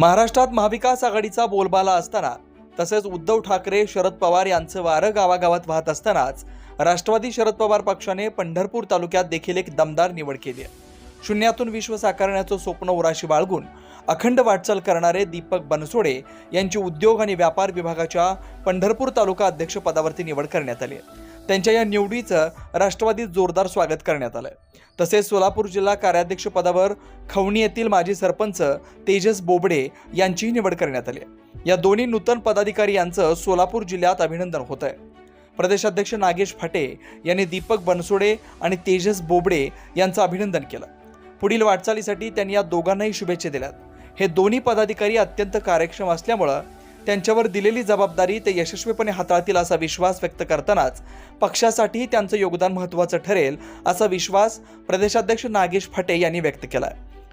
महाराष्ट्रात महाविकास आघाडीचा बोलबाला असताना तसेच उद्धव ठाकरे शरद पवार यांचं वारं गावागावात वाहत असतानाच राष्ट्रवादी शरद पवार पक्षाने पंढरपूर तालुक्यात देखील एक दमदार निवड केली आहे. शून्यातून विश्व साकारण्याचं स्वप्न उराशी बाळगून अखंड वाटचाल करणारे दीपक बनसोडे यांची उद्योग आणि व्यापार विभागाच्या पंढरपूर तालुका अध्यक्षपदावरती निवड करण्यात आली आहे. त्यांच्या या निवडीचं राष्ट्रवादीत जोरदार स्वागत करण्यात आलं तसेच सोलापूर जिल्हा कार्याध्यक्ष पदावर खवणी येथील माजी सरपंच तेजस बोबडे यांचीही निवड करण्यात आली या दोन्ही नूतन पदाधिकारी यांचं सोलापूर जिल्ह्यात अभिनंदन होत आहे. प्रदेशाध्यक्ष नागेश फाटे यांनी दीपक बनसोडे आणि तेजस बोबडे यांचं अभिनंदन केलं. पुढील वाटचालीसाठी त्यांनी या दोघांनाही शुभेच्छा दिल्यात. हे दोन्ही पदाधिकारी अत्यंत कार्यक्षम असल्यामुळं त्यांच्यावर दिलेली जबाबदारी ते यशस्वीपणे हाताळतील असा विश्वास व्यक्त करतानाच पक्षासाठीही त्यांचं योगदान महत्त्वाचं ठरेल असा विश्वास प्रदेशाध्यक्ष नागेश फटे यांनी व्यक्त केला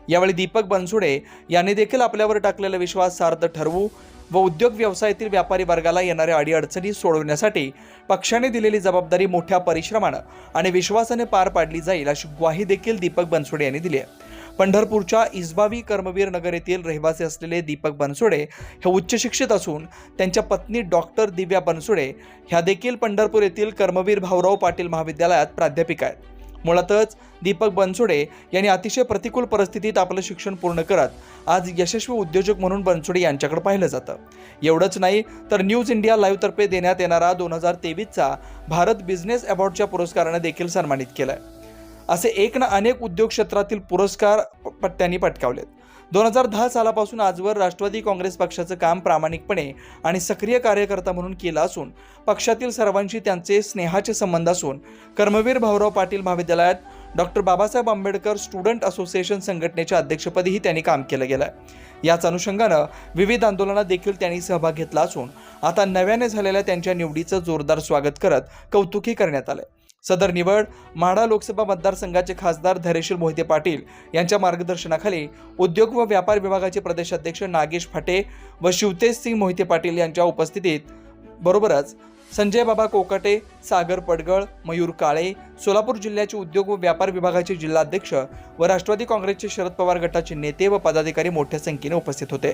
यावेळी दीपक बनसुडे यांनी देखील आपल्यावर टाकलेला विश्वास सार्थ ठरवू व उद्योग व्यवसायातील व्यापारी वर्गाला येणाऱ्या अडीअडचणी सोडवण्यासाठी पक्षाने दिलेली जबाबदारी मोठ्या परिश्रमानं आणि विश्वासाने पार पाडली जाईल अशी ग्वाही देखील दीपक बनसुडे यांनी दिली आहे. पंढरपूरच्या इस्बावी कर्मवीर नगर येथील रहिवासी असलेले दीपक बनसोडे हे उच्च शिक्षित असून त्यांच्या पत्नी डॉक्टर दिव्या बनसोडे ह्या देखील पंढरपूर येथील कर्मवीर भाऊराव पाटील महाविद्यालयात प्राध्यापिका आहेत. मुळातच दीपक बनसोडे यांनी अतिशय प्रतिकूल परिस्थितीत आपलं शिक्षण पूर्ण करत आज यशस्वी उद्योजक म्हणून बनसोडे यांच्याकडे पाहिलं जातं. एवढंच नाही तर न्यूज इंडिया लाईव्हतर्फे देण्यात येणारा दोन हजार तेवीसचा भारत बिझनेस अवॉर्डच्या पुरस्कारानं देखील सन्मानित केलाय. असे एक ना अनेक उद्योग क्षेत्रातील पुरस्कार त्यांनी पटकावलेत. दोन हजार दहा सालापासून आजवर राष्ट्रवादी काँग्रेस पक्षाचं काम प्रामाणिकपणे आणि सक्रिय कार्यकर्ता म्हणून केलं असून पक्षातील सर्वांशी त्यांचे स्नेहाचे संबंध असून कर्मवीर भाऊराव पाटील महाविद्यालयात doctor Babasaheb Ambedkar student association संघटनेच्या अध्यक्षपदीही त्यांनी काम केलं गेलं आहे याच अनुषंगानं विविध आंदोलनात देखील त्यांनी सहभाग घेतला असून आता नव्याने झालेल्या त्यांच्या निवडीचं जोरदार स्वागत करत कौतुकी करण्यात आलंय. सदर निवड माढा लोकसभा मतदारसंघाचे खासदार धैर्यशील मोहिते पाटील यांच्या मार्गदर्शनाखाली उद्योग व व्यापार विभागाचे प्रदेशाध्यक्ष नागेश फाटे व शिवतेज सिंग मोहिते पाटील यांच्या उपस्थितीत बरोबरच संजय बाबा कोकाटे सागर पडगळ मयूर काळे सोलापूर जिल्ह्याचे उद्योग व व्यापार विभागाचे जिल्हाध्यक्ष व राष्ट्रवादी काँग्रेसचे शरद पवार गटाचे नेते व पदाधिकारी मोठ्या संख्येने उपस्थित होते.